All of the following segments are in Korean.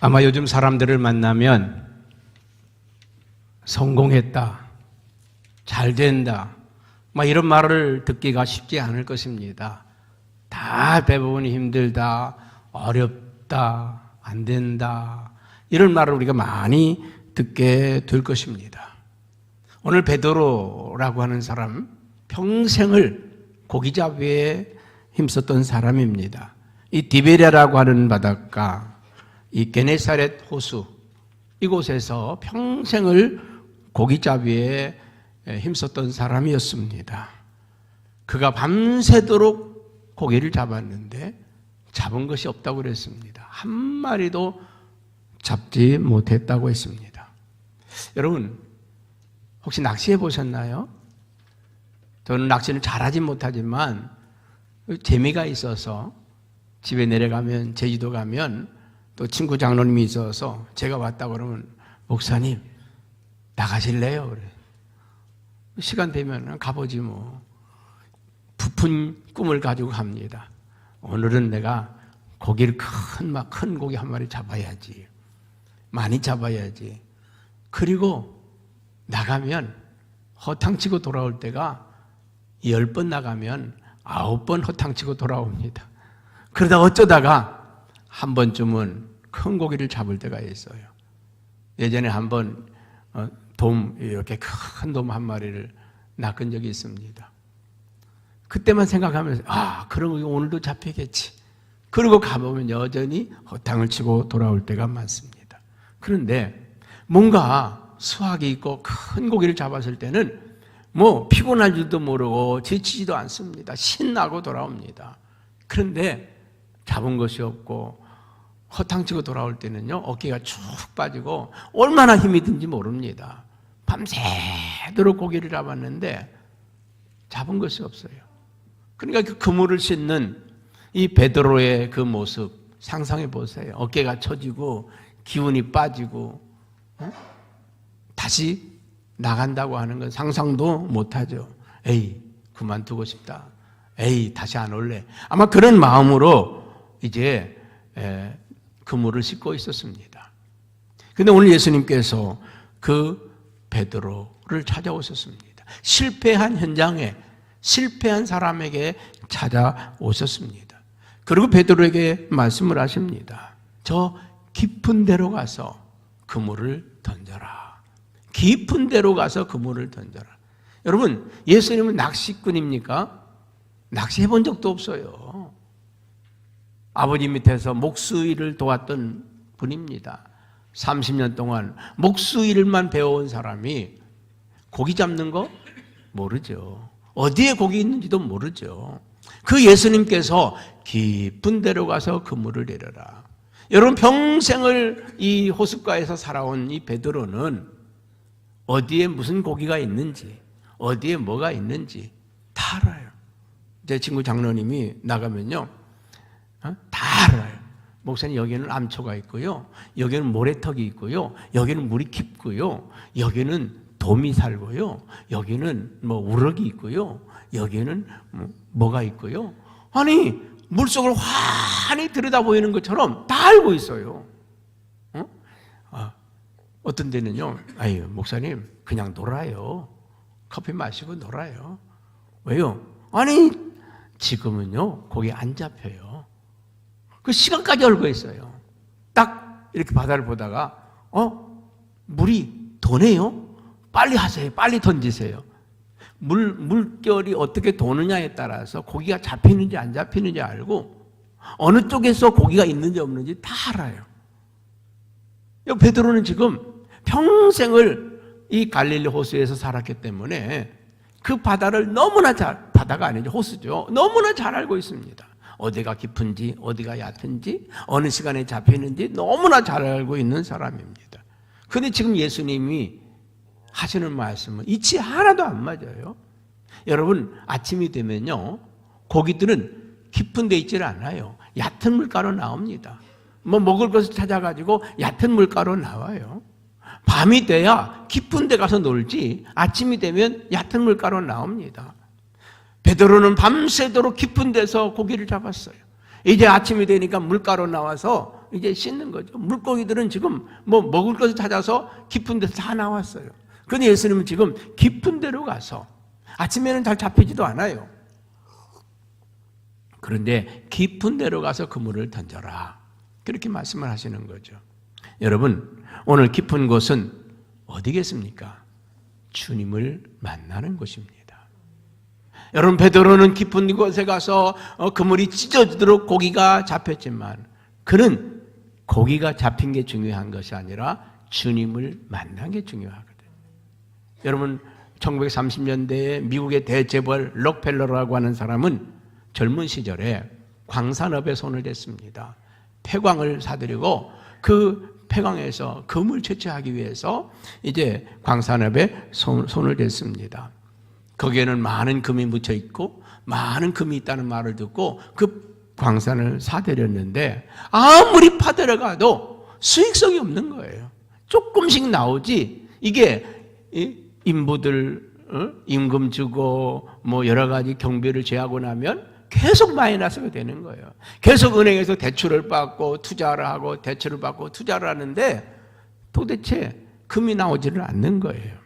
아마 요즘 사람들을 만나면 성공했다, 잘 된다, 막 이런 말을 듣기가 쉽지 않을 것입니다. 다 대부분 힘들다, 어렵다, 안 된다, 이런 말을 우리가 많이 듣게 될 것입니다. 오늘 베드로라고 하는 사람 평생을 고기잡이에 힘썼던 사람입니다. 이 디베리아라고 하는 바닷가, 이 게네사렛 호수 이곳에서 평생을 고기잡이에 힘썼던 사람이었습니다. 그가 밤새도록 고기를 잡았는데 잡은 것이 없다고 그랬습니다. 한 마리도 잡지 못했다고 했습니다. 여러분 혹시 낚시해 보셨나요? 저는 낚시를 잘하지 못하지만 재미가 있어서 집에 내려가면 제주도 가면 또 친구 장로님이 있어서 제가 왔다 그러면 목사님 나가실래요? 그래. 시간 되면 가보지 뭐. 부푼 꿈을 가지고 갑니다. 오늘은 내가 고기를 큰, 막 큰 고기 한 마리 잡아야지. 많이 잡아야지. 그리고 나가면 허탕치고 돌아올 때가 열 번 나가면 아홉 번 허탕치고 돌아옵니다. 그러다 어쩌다가 한 번쯤은 큰 고기를 잡을 때가 있어요. 예전에 한번 어, 돔 이렇게 큰 돔 한 마리를 낚은 적이 있습니다. 그때만 생각하면서 아거 오늘도 잡히겠지. 그리고 가보면 여전히 허탕을 치고 돌아올 때가 많습니다. 그런데 뭔가 수확이 있고 큰 고기를 잡았을 때는 뭐 피곤할 줄도 모르고 지치지도 않습니다. 신나고 돌아옵니다. 그런데 잡은 것이 없고 허탕치고 돌아올 때는요 어깨가 쭉 빠지고 얼마나 힘이 든지 모릅니다. 밤새도록 고기를 잡았는데 잡은 것이 없어요. 그러니까 그 그물을 씻는 이 베드로의 그 모습 상상해 보세요. 어깨가 처지고 기운이 빠지고 어? 다시 나간다고 하는 건 상상도 못하죠. 에이 그만두고 싶다. 에이 다시 안 올래. 아마 그런 마음으로 이제 에, 그물을 씻고 있었습니다. 근데 오늘 예수님께서 그 베드로를 찾아오셨습니다. 실패한 현장에 실패한 사람에게 찾아오셨습니다. 그리고 베드로에게 말씀을 하십니다. 저 깊은 데로 가서 그물을 던져라. 깊은 데로 가서 그물을 던져라. 여러분, 예수님은 낚시꾼입니까? 낚시해 본 적도 없어요. 아버지 밑에서 목수일을 도왔던 분입니다. 30년 동안 목수일만 배워온 사람이 고기 잡는 거 모르죠. 어디에 고기 있는지도 모르죠. 그 예수님께서 깊은 데로 가서 그물을 내려라. 여러분 평생을 이 호숫가에서 살아온 이 베드로는 어디에 무슨 고기가 있는지, 어디에 뭐가 있는지 다 알아요. 제 친구 장로님이 나가면요, 어? 다 알아요. 목사님 여기는 암초가 있고요, 여기는 모래턱이 있고요, 여기는 물이 깊고요, 여기는 돔이 살고요, 여기는 뭐 우럭이 있고요, 여기는 뭐 뭐가 있고요. 아니 물속을 환히 들여다 보이는 것처럼 다 알고 있어요. 어? 아, 어떤 데는요, 아유 목사님 그냥 놀아요. 커피 마시고 놀아요. 왜요? 아니 지금은요 거기 안 잡혀요. 그 시간까지 알고 있어요. 딱 이렇게 바다를 보다가 어 물이 도네요. 빨리 하세요. 빨리 던지세요. 물 물결이 어떻게 도느냐에 따라서 고기가 잡히는지 안 잡히는지 알고 어느 쪽에서 고기가 있는지 없는지 다 알아요. 베드로는 지금 평생을 이 갈릴리 호수에서 살았기 때문에 그 바다를 너무나 잘 바다가 아니죠 호수죠. 너무나 잘 알고 있습니다. 어디가 깊은지 어디가 얕은지 어느 시간에 잡히는지 너무나 잘 알고 있는 사람입니다. 근데 지금 예수님이 하시는 말씀은 이치 하나도 안 맞아요. 여러분 아침이 되면요 고기들은 깊은 데 있질 않아요. 얕은 물가로 나옵니다. 뭐 먹을 것을 찾아가지고 얕은 물가로 나와요. 밤이 돼야 깊은 데 가서 놀지 아침이 되면 얕은 물가로 나옵니다. 베드로는 밤새도록 깊은 데서 고기를 잡았어요. 이제 아침이 되니까 물가로 나와서 이제 씻는 거죠. 물고기들은 지금 뭐 먹을 것을 찾아서 깊은 데서 다 나왔어요. 근데 예수님은 지금 깊은 데로 가서 아침에는 잘 잡히지도 않아요. 그런데 깊은 데로 가서 그물을 던져라. 그렇게 말씀을 하시는 거죠. 여러분, 오늘 깊은 곳은 어디겠습니까? 주님을 만나는 곳입니다. 여러분, 베드로는 깊은 곳에 가서 어, 그물이 찢어지도록 고기가 잡혔지만 그는 고기가 잡힌 게 중요한 것이 아니라 주님을 만난 게 중요하거든요. 여러분, 1930년대에 미국의 대재벌 록펠러라고 하는 사람은 젊은 시절에 광산업에 손을 댔습니다. 폐광을 사들이고 그 폐광에서 금을 채취하기 위해서 이제 광산업에 손, 손을 댔습니다. 거기에는 많은 금이 묻혀 있고 많은 금이 있다는 말을 듣고 그 광산을 사들였는데 아무리 파들어가도 수익성이 없는 거예요. 조금씩 나오지 이게 인부들 어? 임금 주고 뭐 여러 가지 경비를 제하고 나면 계속 마이너스가 되는 거예요. 계속 은행에서 대출을 받고 투자를 하고 대출을 받고 투자를 하는데 도대체 금이 나오지를 않는 거예요.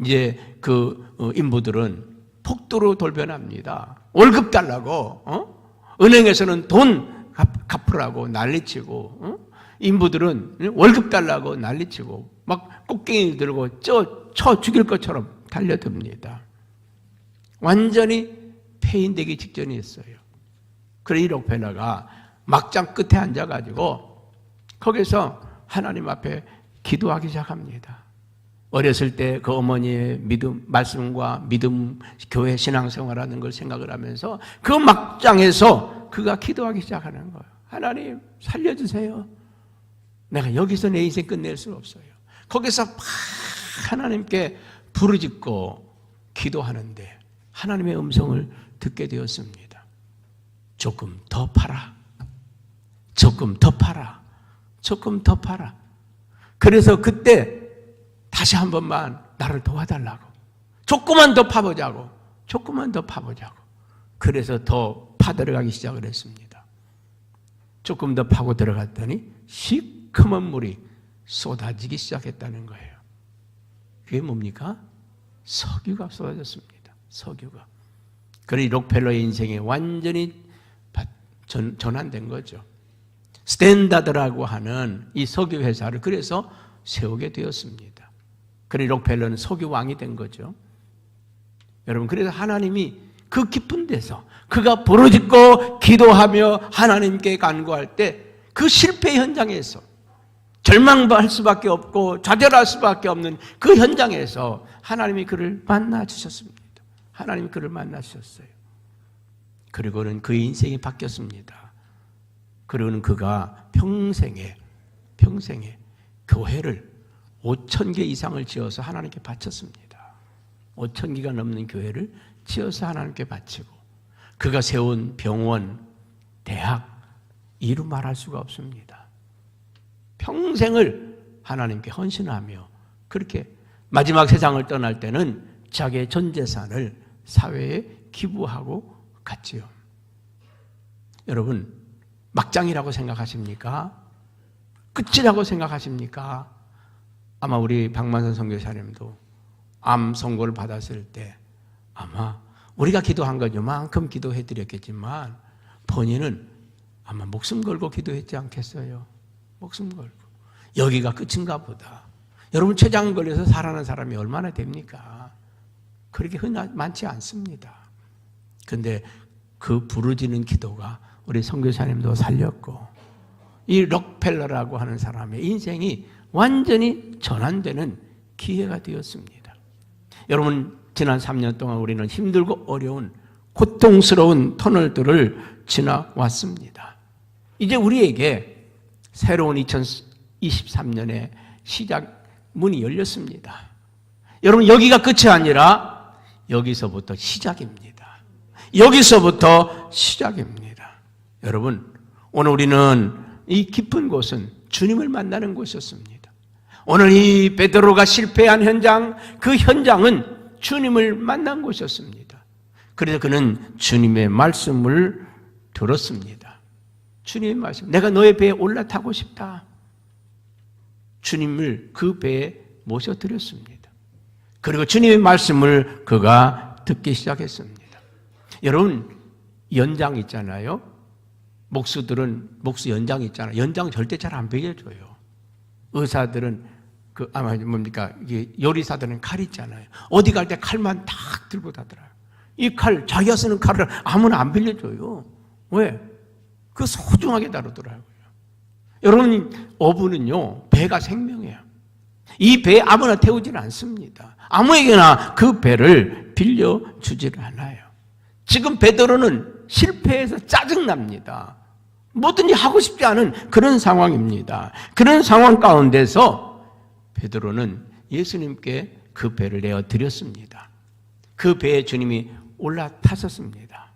이제 그 어, 인부들은 폭도로 돌변합니다. 월급 달라고 어? 은행에서는 돈 갚, 으라고 난리치고 어? 인부들은 월급 달라고 난리치고 막 꽃갱이 들고 쪄, 쳐 죽일 것처럼 달려듭니다. 완전히 폐인되기 직전이었어요. 그래 이 록펠러가 막장 끝에 앉아가지고 거기서 하나님 앞에 기도하기 시작합니다. 어렸을 때 그 어머니의 믿음, 말씀과 믿음, 교회 신앙생활하는 걸 생각을 하면서 그 막장에서 그가 기도하기 시작하는 거예요. 하나님, 살려주세요. 내가 여기서 내 인생 끝낼 수 없어요. 거기서 막 하나님께 부르짖고 기도하는데 하나님의 음성을 듣게 되었습니다. 조금 더 팔아. 조금 더 팔아. 조금 더 팔아. 그래서 그때 다시 한 번만 나를 도와달라고. 조금만 더 파보자고. 조금만 더 파보자고. 그래서 더 파들어가기 시작을 했습니다. 조금 더 파고 들어갔더니 시커먼 물이 쏟아지기 시작했다는 거예요. 그게 뭡니까? 석유가 쏟아졌습니다. 석유가. 그러니 록펠러의 인생이 완전히 전, 전환된 거죠. 스탠다드라고 하는 이 석유 회사를 그래서 세우게 되었습니다. 그래 록펠러는 석유 왕이 된 거죠. 여러분 그래서 하나님이 그 깊은 데서 그가 부르짖고 기도하며 하나님께 간구할 때 그 실패 현장에서 절망할 수밖에 없고 좌절할 수밖에 없는 그 현장에서 하나님이 그를 만나 주셨습니다. 하나님이 그를 만나 주셨어요. 그리고는 그의 인생이 바뀌었습니다. 그리고는 그가 평생에 평생에 교회를 5천 개 이상을 지어서 하나님께 바쳤습니다. 5천 개가 넘는 교회를 지어서 하나님께 바치고 그가 세운 병원, 대학 이루 말할 수가 없습니다. 평생을 하나님께 헌신하며 그렇게 마지막 세상을 떠날 때는 자기의 전 재산을 사회에 기부하고 갔지요. 여러분, 막장이라고 생각하십니까? 끝이라고 생각하십니까? 아마 우리 박만선 선교사님도 암 선고를 받았을 때 아마 우리가 기도한 건 요만큼 기도해 드렸겠지만 본인은 아마 목숨 걸고 기도했지 않겠어요? 목숨 걸고. 여기가 끝인가 보다. 여러분 췌장 걸려서 살아난 사람이 얼마나 됩니까? 그렇게 흔하 많지 않습니다. 근데 그 부르짖는 기도가 우리 선교사님도 살렸고 이 록펠러라고 하는 사람의 인생이 완전히 전환되는 기회가 되었습니다. 여러분, 지난 3년 동안 우리는 힘들고 어려운 고통스러운 터널들을 지나왔습니다. 이제 우리에게 새로운 2023년의 시작 문이 열렸습니다. 여러분, 여기가 끝이 아니라 여기서부터 시작입니다. 여기서부터 시작입니다. 여러분, 오늘 우리는 이 깊은 곳은 주님을 만나는 곳이었습니다. 오늘 이 베드로가 실패한 현장, 그 현장은 주님을 만난 곳이었습니다. 그래서 그는 주님의 말씀을 들었습니다. 주님의 말씀, 내가 너의 배에 올라타고 싶다. 주님을 그 배에 모셔드렸습니다. 그리고 주님의 말씀을 그가 듣기 시작했습니다. 여러분, 연장 있잖아요. 목수들은, 목수 연장 있잖아요. 연장 절대 잘 안 베겨줘요. 의사들은, 그, 아마 뭡니까, 이게 요리사들은 칼 있잖아요. 어디 갈 때 칼만 탁 들고 다더라요. 이 칼, 자기가 쓰는 칼을 아무나 안 빌려줘요. 왜? 그 소중하게 다루더라고요. 여러분, 어부는요, 배가 생명이에요. 이 배 아무나 태우지는 않습니다. 아무에게나 그 배를 빌려 주지를 않아요. 지금 베드로는 실패해서 짜증 납니다. 뭐든지 하고 싶지 않은 그런 상황입니다. 그런 상황 가운데서 베드로는 예수님께 그 배를 내어 드렸습니다. 그 배에 주님이 올라타셨습니다.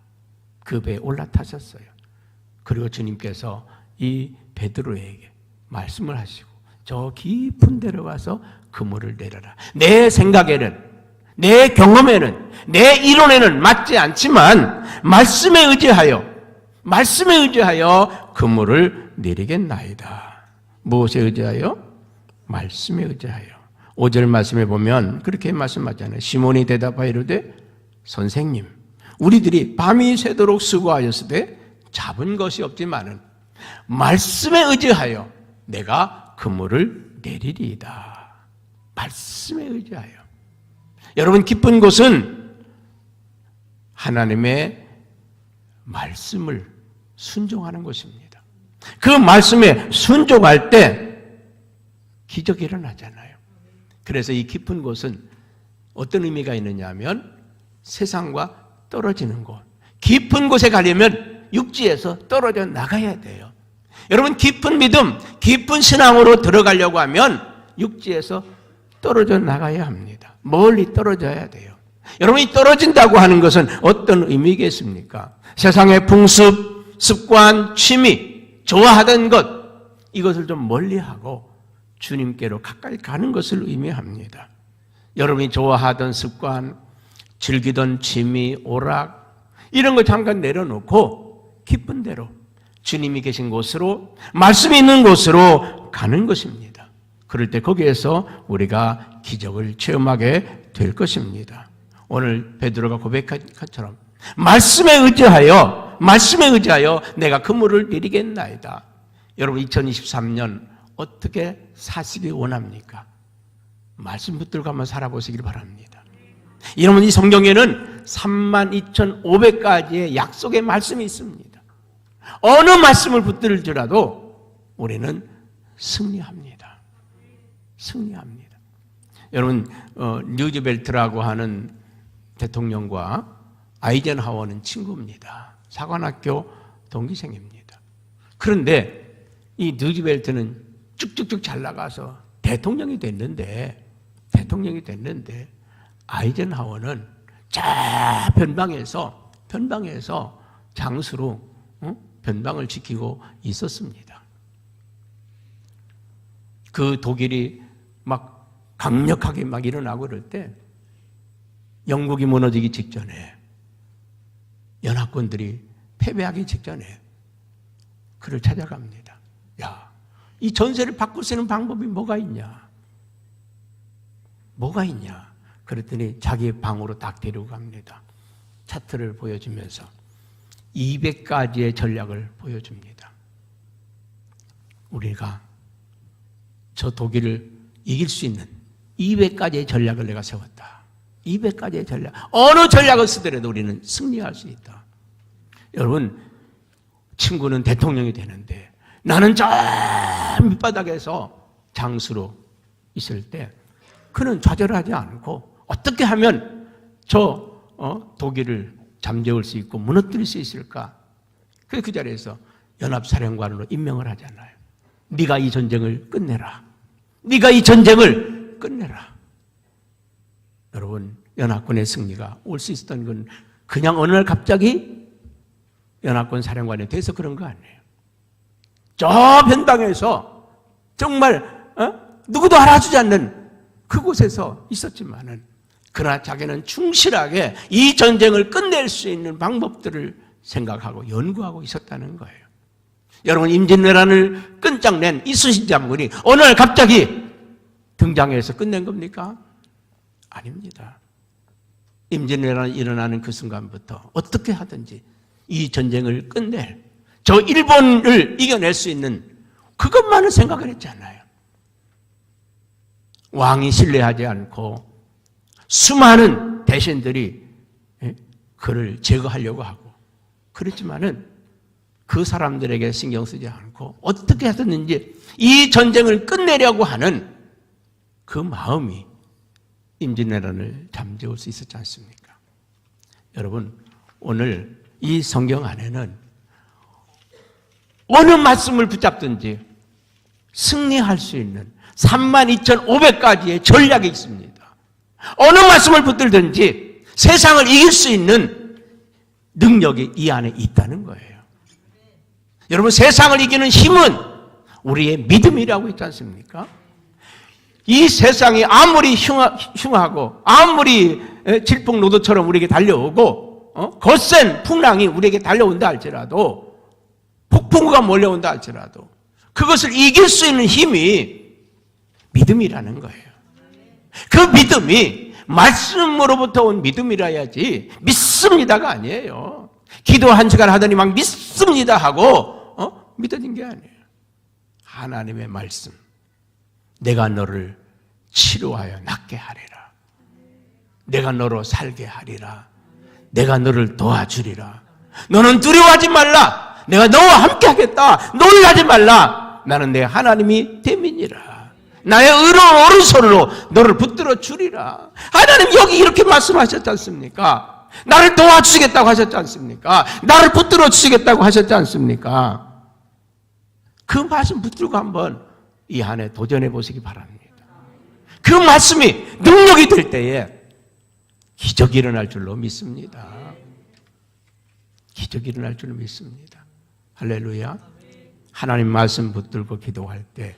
그 배에 올라타셨어요. 그리고 주님께서 이 베드로에게 말씀을 하시고 저 깊은 데로 가서 그물을 내려라. 내 생각에는 내 경험에는 내 이론에는 맞지 않지만 말씀에 의지하여 말씀에 의지하여 그물을 내리겠나이다. 무엇에 의지하여? 말씀에 의지하여. 5절 말씀에 보면 그렇게 말씀하잖아요. 시몬이 대답하여 이르되 선생님 우리들이 밤이 새도록 수고하였으되 잡은 것이 없지만은 말씀에 의지하여 내가 그물을 내리리이다. 말씀에 의지하여. 여러분 깊은 곳은 하나님의 말씀을 순종하는 것입니다. 그 말씀에 순종할 때 기적이 일어나잖아요. 그래서 이 깊은 곳은 어떤 의미가 있느냐 하면 세상과 떨어지는 곳. 깊은 곳에 가려면 육지에서 떨어져 나가야 돼요. 여러분 깊은 믿음, 깊은 신앙으로 들어가려고 하면 육지에서 떨어져 나가야 합니다. 멀리 떨어져야 돼요. 여러분이 떨어진다고 하는 것은 어떤 의미겠습니까? 세상의 풍습, 습관, 취미, 좋아하던 것 이것을 좀 멀리하고 주님께로 가까이 가는 것을 의미합니다. 여러분이 좋아하던 습관, 즐기던 취미, 오락 이런 거 잠깐 내려놓고 기쁜 대로 주님이 계신 곳으로 말씀이 있는 곳으로 가는 것입니다. 그럴 때 거기에서 우리가 기적을 체험하게 될 것입니다. 오늘 베드로가 고백한 것처럼 말씀에 의지하여 말씀에 의지하여 내가 그물을 내리겠나이다. 여러분 2023년 어떻게 사시기 원합니까? 말씀 붙들고 한번 살아보시길 바랍니다. 여러분 이 성경에는 32,500가지의 약속의 말씀이 있습니다. 어느 말씀을 붙들지라도 우리는 승리합니다. 승리합니다. 여러분 어, 뉴즈벨트라고 하는 대통령과 아이젠하워는 친구입니다. 사관학교 동기생입니다. 그런데 이 뉴즈벨트는 쭉쭉쭉 잘 나가서 대통령이 됐는데 대통령이 됐는데 아이젠하워는 저 변방에서 변방에서 장수로 어? 변방을 지키고 있었습니다. 그 독일이 막 강력하게 막 일어나고 그럴 때 영국이 무너지기 직전에 연합군들이 패배하기 직전에 그를 찾아갑니다. 야, 이 전세를 수 있는 방법이 뭐가 있냐? 뭐가 있냐? 그랬더니 자기 방으로 딱 데리고 갑니다. 차트를 보여주면서 200가지의 전략을 보여줍니다. 우리가 저 독일을 이길 수 있는 200가지의 전략을 내가 세웠다. 200가지의 전략. 어느 전략을 쓰더라도 우리는 승리할 수 있다. 여러분, 친구는 대통령이 되는데 나는 저 밑바닥에서 장수로 있을 때 그는 좌절하지 않고 어떻게 하면 저 어, 독일을 잠재울 수 있고 무너뜨릴 수 있을까? 그래서 그 자리에서 연합사령관으로 임명을 하잖아요. 네가 이 전쟁을 끝내라. 네가 이 전쟁을 끝내라. 여러분 연합군의 승리가 올 수 있었던 건 그냥 어느 날 갑자기 연합군 사령관이 돼서 그런 거 아니에요. 저 변방에서 정말 어? 누구도 알아주지 않는 그곳에서 있었지만은 그러나 자기는 충실하게 이 전쟁을 끝낼 수 있는 방법들을 생각하고 연구하고 있었다는 거예요. 여러분 임진왜란을 끈짝낸 이순신 장군이 어느 날 갑자기 등장해서 끝낸 겁니까? 아닙니다. 임진왜란이 일어나는 그 순간부터 어떻게 하든지 이 전쟁을 끝낼 저 일본을 이겨낼 수 있는 그것만을 생각을 했잖아요. 왕이 신뢰하지 않고 수많은 대신들이 예, 그를 제거하려고 하고 그렇지만은 그 사람들에게 신경 쓰지 않고 어떻게 하든지 이 전쟁을 끝내려고 하는 그 마음이 임진왜란을 잠재울 수 있었지 않습니까? 여러분 오늘 이 성경 안에는 어느 말씀을 붙잡든지 승리할 수 있는 32,500가지의 전략이 있습니다. 어느 말씀을 붙들든지 세상을 이길 수 있는 능력이 이 안에 있다는 거예요. 여러분 세상을 이기는 힘은 우리의 믿음이라고 있지 않습니까? 이 세상이 아무리 흉하, 흉하고 아무리 질풍노도처럼 우리에게 달려오고 어? 거센 풍랑이 우리에게 달려온다 할지라도 폭풍우가 몰려온다 할지라도 그것을 이길 수 있는 힘이 믿음이라는 거예요. 그 믿음이 말씀으로부터 온 믿음이라야지 믿습니다가 아니에요. 기도 한 시간 하더니 막 믿습니다 하고 어? 믿어진 게 아니에요. 하나님의 말씀. 내가 너를 치료하여 낫게 하리라. 내가 너로 살게 하리라. 내가 너를 도와주리라. 너는 두려워하지 말라. 내가 너와 함께 하겠다. 놀라지 말라. 나는 내 하나님이 대민이라. 나의 의로운 오른손으로 너를 붙들어 주리라. 하나님 여기 이렇게 말씀하셨지 않습니까? 나를 도와주시겠다고 하셨지 않습니까? 나를 붙들어 주시겠다고 하셨지 않습니까? 그 말씀 붙들고 한번 이 한해 도전해 보시기 바랍니다. 그 말씀이 능력이 될 때에 기적이 일어날 줄로 믿습니다. 기적이 일어날 줄로 믿습니다. 할렐루야. 하나님 말씀 붙들고 기도할 때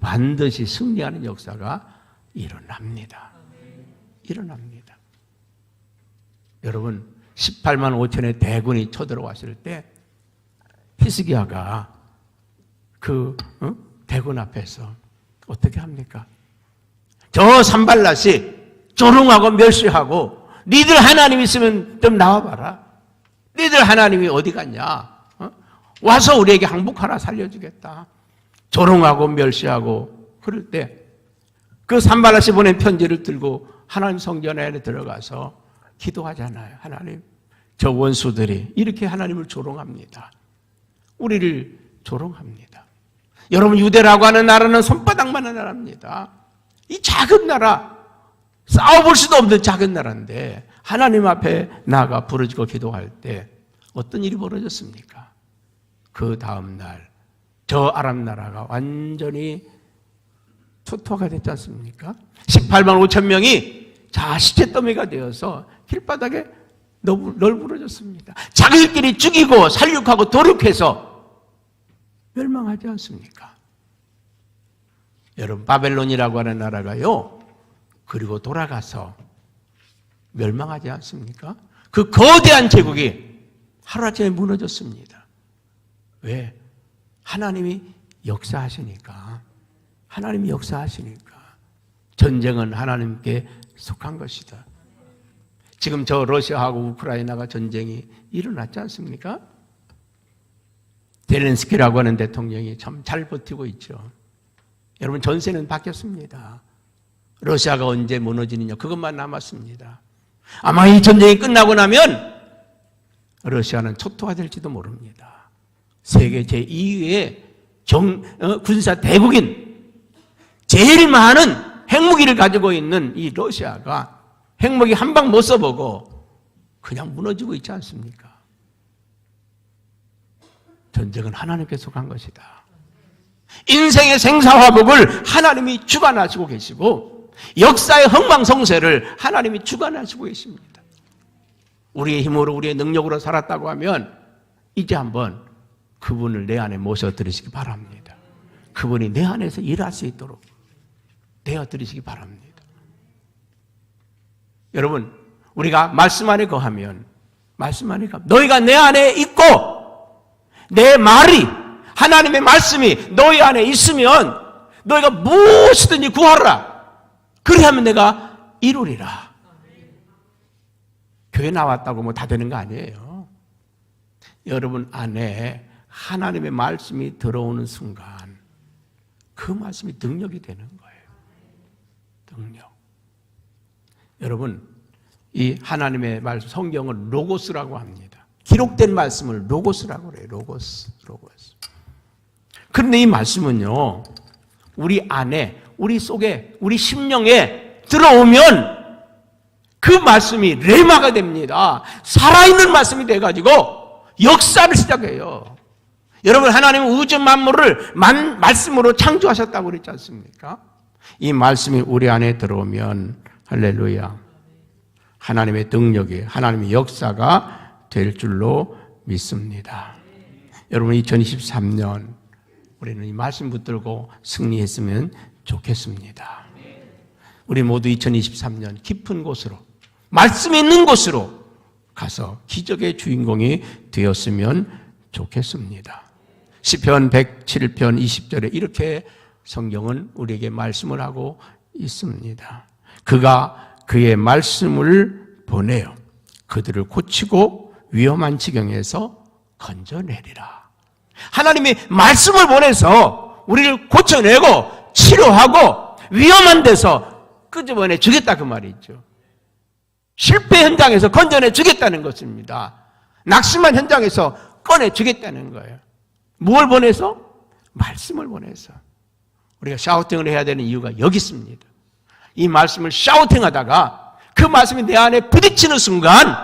반드시 승리하는 역사가 일어납니다. 일어납니다. 여러분 18만 5천의 대군이 쳐들어왔을 때 히스기야가 그 어? 대군 앞에서 어떻게 합니까? 저 산발lat이 조롱하고 멸시하고 니들 하나님 있으면 좀 나와봐라. 니들 하나님이 어디 갔냐? 어? 와서 우리에게 항복하라 살려주겠다. 조롱하고 멸시하고 그럴 때 그 산발라시 보낸 편지를 들고 하나님 성전 안에 들어가서 기도하잖아요. 하나님, 저 원수들이 이렇게 하나님을 조롱합니다. 우리를 조롱합니다. 여러분 유대라고 하는 나라는 손바닥만한 나라입니다. 이 작은 나라 싸워볼 수도 없는 작은 나라인데 하나님 앞에 나가 부르짖고 기도할 때 어떤 일이 벌어졌습니까? 그 다음 날 저 아람 나라가 완전히 초토화가 됐지 않습니까? 18만 5천 명이 자 시체 더미가 되어서 길바닥에 널브러졌습니다. 자기들끼리 죽이고 살육하고 도륙해서 멸망하지 않습니까? 여러분 바벨론이라고 하는 나라가요. 그리고 돌아가서 멸망하지 않습니까? 그 거대한 제국이 하루아침에 무너졌습니다. 왜? 하나님이 역사하시니까. 하나님이 역사하시니까. 전쟁은 하나님께 속한 것이다. 지금 저 러시아하고 우크라이나가 전쟁이 일어났지 않습니까? 델렌스키라고 하는 대통령이 참 잘 버티고 있죠. 여러분 전세는 바뀌었습니다. 러시아가 언제 무너지느냐 그것만 남았습니다. 아마 이 전쟁이 끝나고 나면 러시아는 초토화될지도 모릅니다. 세계 제2위의 정, 어, 군사 대국인 제일 많은 핵무기를 가지고 있는 이 러시아가 핵무기 한 방 못 써보고 그냥 무너지고 있지 않습니까? 전쟁은 하나님께 속한 것이다. 인생의 생사화복을 하나님이 주관하시고 계시고 역사의 흥망성쇠를 하나님이 주관하시고 계십니다. 우리의 힘으로 우리의 능력으로 살았다고 하면 이제 한번 그분을 내 안에 모셔드리시기 바랍니다. 그분이 내 안에서 일할 수 있도록 되어드리시기 바랍니다. 여러분, 우리가 말씀 안에 거하면 말씀하니까 너희가 내 안에 있고 내 말이 하나님의 말씀이 너희 안에 있으면 너희가 무엇이든지 구하라. 그리하면 내가 이루리라. 교회 나왔다고 뭐 다 되는 거 아니에요. 여러분 안에 하나님의 말씀이 들어오는 순간 그 말씀이 능력이 되는 거예요. 능력. 여러분, 이 하나님의 말씀, 성경을 로고스라고 합니다. 기록된 말씀을 로고스라고 그래요. 로고스, 로고스. 그런데 이 말씀은요, 우리 안에, 우리 속에, 우리 심령에 들어오면 그 말씀이 레마가 됩니다. 살아있는 말씀이 돼가지고 역사를 시작해요. 여러분, 하나님은 우주 만물을 만, 말씀으로 창조하셨다고 그랬지 않습니까? 이 말씀이 우리 안에 들어오면, 할렐루야. 하나님의 능력이, 하나님의 역사가 될 줄로 믿습니다. 여러분, 2023년, 우리는 이 말씀 붙들고 승리했으면 좋겠습니다. 우리 모두 2023년 깊은 곳으로, 말씀이 있는 곳으로 가서 기적의 주인공이 되었으면 좋겠습니다. 시편 107편 20절에 이렇게 성경은 우리에게 말씀을 하고 있습니다. 그가 그의 말씀을 보내요. 그들을 고치고 위험한 지경에서 건져내리라. 하나님이 말씀을 보내서 우리를 고쳐내고 치료하고 위험한 데서 끄집어내 주겠다 그 말이죠. 실패 현장에서 건져내 주겠다는 것입니다. 낙심한 현장에서 꺼내 주겠다는 거예요. 무엇을 보내서? 말씀을 보내서. 우리가 샤우팅을 해야 되는 이유가 여기 있습니다. 이 말씀을 샤우팅 하다가 그 말씀이 내 안에 부딪히는 순간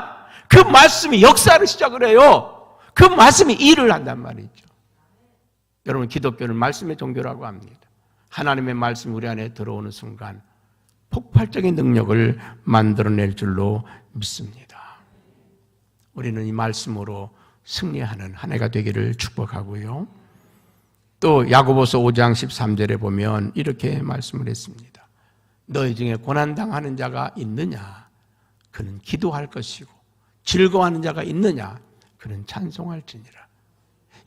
그 말씀이 역사를 시작을 해요. 그 말씀이 일을 한단 말이죠. 여러분, 기독교는 말씀의 종교라고 합니다. 하나님의 말씀이 우리 안에 들어오는 순간 폭발적인 능력을 만들어낼 줄로 믿습니다. 우리는 이 말씀으로 승리하는 한 해가 되기를 축복하고요. 또 야고보서 5장 13절에 보면 이렇게 말씀을 했습니다. 너희 중에 고난 당하는 자가 있느냐? 그는 기도할 것이고 즐거워하는 자가 있느냐? 그는 찬송할지니라.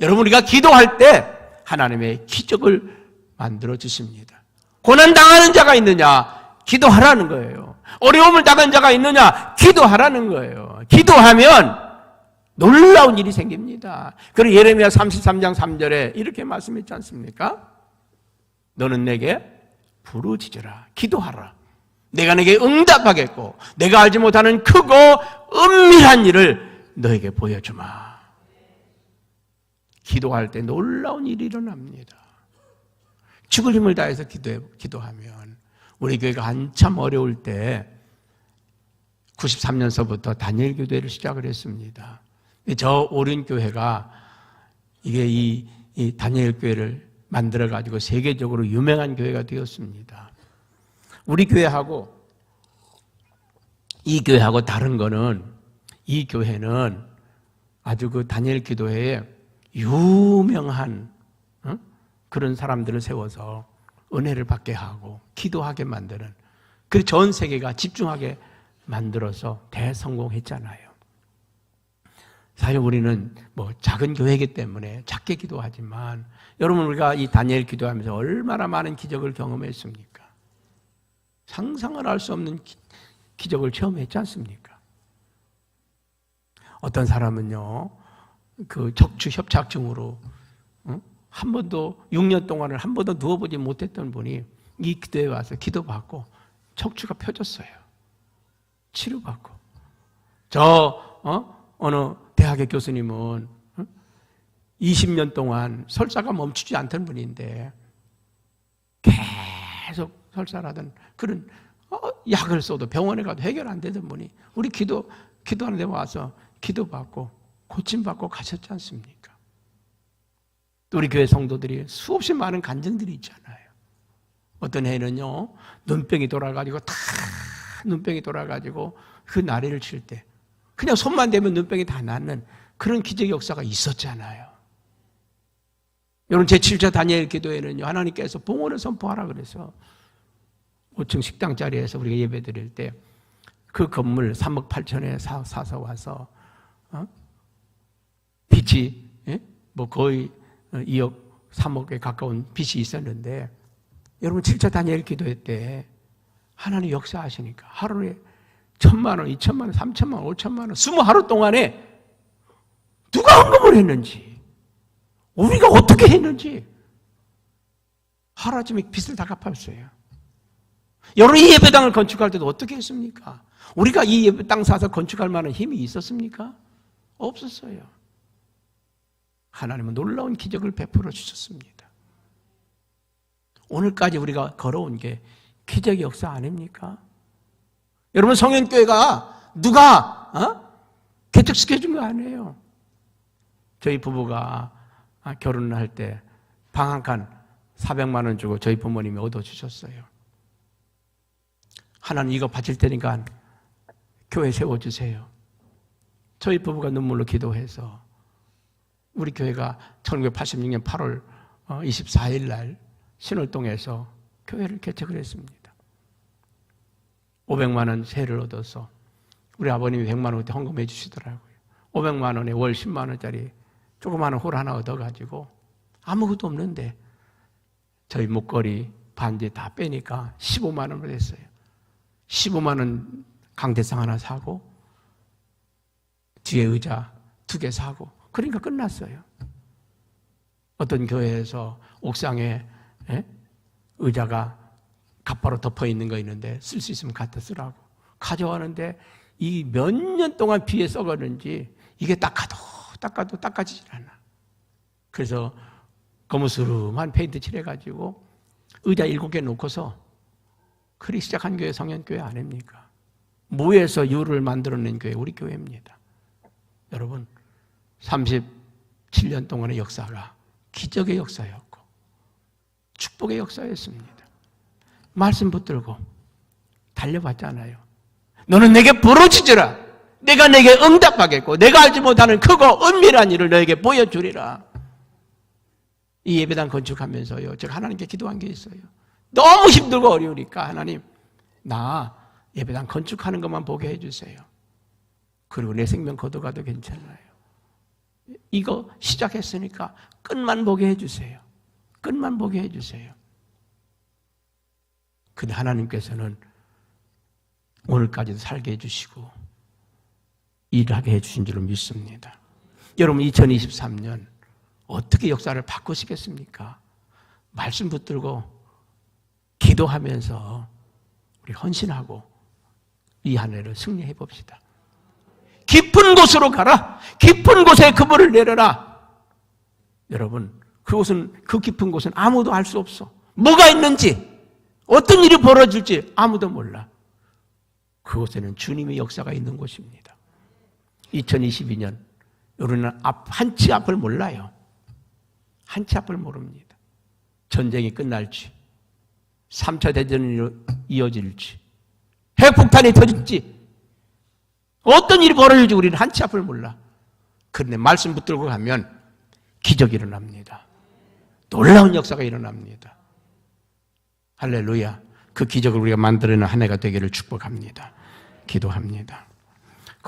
여러분 우리가 기도할 때 하나님의 기적을 만들어 주십니다. 고난 당하는 자가 있느냐? 기도하라는 거예요. 어려움을 당한 자가 있느냐? 기도하라는 거예요. 기도하면 놀라운 일이 생깁니다. 그리고 예레미야 33장 3절에 이렇게 말씀했지 않습니까? 너는 내게 부르짖으라. 기도하라. 내가 내게 응답하겠고 내가 알지 못하는 크고 은밀한 일을 너에게 보여주마. 기도할 때 놀라운 일이 일어납니다. 죽을 힘을 다해서 기도해, 기도하면 우리 교회가 한참 어려울 때 93년서부터 단일 교대를 시작을 했습니다. 저 오륜 교회가 이게 이, 이 다니엘 교회를 만들어 가지고 세계적으로 유명한 교회가 되었습니다. 우리 교회하고 이 교회하고 다른 거는 이 교회는 아주 그 다니엘 기도회에 유명한 어? 그런 사람들을 세워서 은혜를 받게 하고 기도하게 만드는 그전 세계가 집중하게 만들어서 대성공했잖아요. 사실 우리는 뭐 작은 교회이기 때문에 작게 기도하지만 여러분 우리가 이 다니엘 기도하면서 얼마나 많은 기적을 경험했습니까? 상상을 할 수 없는 기, 적을 체험했지 않습니까? 어떤 사람은요, 그 척추 협착증으로 어? 한 번도 6년 동안을 한 번도 누워보지 못했던 분이 이 기도에 와서 기도받고 척추가 펴졌어요. 치료받고 저 어? 어느 대학의 교수님은 20년 동안 설사가 멈추지 않던 분인데 계속 설사를 하던 그런 어, 약을 써도 병원에 가도 해결 안 되던 분이 우리 기도 기도하는 데 와서 기도받고 고침받고 가셨지 않습니까? 또 우리 교회 성도들이 수없이 많은 간증들이 있잖아요. 어떤 해는요 눈병이 돌아가지고 다 눈병이 돌아가지고 그 나래를 칠 때 그냥 손만 대면 눈병이 다 낫는 그런 기적 역사가 있었잖아요. 여러분 제 7차 다니엘 기도에는요 하나님께서 봉헌을 선포하라 그래서 5층 식당 자리에서 우리가 예배 드릴 때 그 건물 3억 8천에 사, 사서 와서 어? 빚이 예? 뭐 거의 2억, 3억에 가까운 빚이 있었는데 여러분 7차 다니엘 기도회 때 하나님 역사하시니까 하루에 천만 원, 이천만 원, 삼천만 원, 오천만 원, 스무 하루 동안에 누가 헌금을 했는지, 우리가 어떻게 했는지 하루아침에 빚을 다 갚았어요. 여러분 이 예배당을 건축할 때도 어떻게 했습니까? 우리가 이 예배당 사서 건축할 만한 힘이 있었습니까? 없었어요. 하나님은 놀라운 기적을 베풀어 주셨습니다. 오늘까지 우리가 걸어온 게 기적의 역사 아닙니까? 여러분 성현교회가 누가 어? 개척시켜 준 거 아니에요. 저희 부부가 아, 결혼을 할 때 방 한 칸 400만 원 주고 저희 부모님이 얻어 주셨어요. 하나님 이거 바칠 테니까 교회 세워 주세요. 저희 부부가 눈물로 기도해서 우리 교회가 1986년 8월 24일 날 신월동에서 교회를 개척을 했습니다. 500만 원 세를 얻어서 우리 아버님이 100만 원 그때 헌금해 주시더라고요. 500만 원에 월 10만 원짜리 조그마한 홀 하나 얻어가지고 아무것도 없는데 저희 목걸이 반지 다 빼니까 15만 원을 했어요. 15만 원 강대상 하나 사고 뒤에 의자 두 개 사고 그러니까 끝났어요. 어떤 교회에서 옥상에 예? 의자가 갑바로 덮어 있는 거 있는데 쓸 수 있으면 갖다 쓰라고 가져가는데 이 몇 년 동안 비에 썩었는지 이게 닦아도 닦아도 닦아지질 않아. 그래서 거무스름한 페인트 칠해가지고 의자 일곱 개 놓고서 그리 시작한 교회 성현교회 아닙니까? 무에서 유를 만들어낸 교회 우리 교회입니다. 여러분 37년 동안의 역사가 기적의 역사였고 축복의 역사였습니다. 말씀 붙들고 달려봤잖아요. 너는 내게 부르짖으라. 내가 내게 응답하겠고 내가 알지 못하는 크고 은밀한 일을 너에게 보여주리라. 이 예배당 건축하면서요. 제가 하나님께 기도한 게 있어요. 너무 힘들고 어려우니까 하나님 나 예배당 건축하는 것만 보게 해주세요. 그리고 내 생명 거둬가도 괜찮아요. 이거 시작했으니까 끝만 보게 해주세요. 끝만 보게 해주세요. 근데 하나님께서는 오늘까지도 살게 해주시고 일하게 해주신 줄로 믿습니다. 여러분 2023년 어떻게 역사를 바꾸시겠습니까? 말씀 붙들고 기도하면서 우리 헌신하고 이 한 해를 승리해 봅시다. 깊은 곳으로 가라. 깊은 곳에 그물을 내려라. 여러분, 그곳은 그 깊은 곳은 아무도 알 수 없어. 뭐가 있는지, 어떤 일이 벌어질지 아무도 몰라. 그곳에는 주님의 역사가 있는 곳입니다. 2022년 우리는 앞, 한치 앞을 몰라요. 한치 앞을 모릅니다. 전쟁이 끝날지, 3차 대전이 이어질지, 핵폭탄이 터질지, 어떤 일이 벌어질지 우리는 한치 앞을 몰라. 그런데 말씀 붙들고 가면 기적이 일어납니다. 놀라운 역사가 일어납니다. 할렐루야. 그 기적을 우리가 만들어내는 한 해가 되기를 축복합니다. 기도합니다.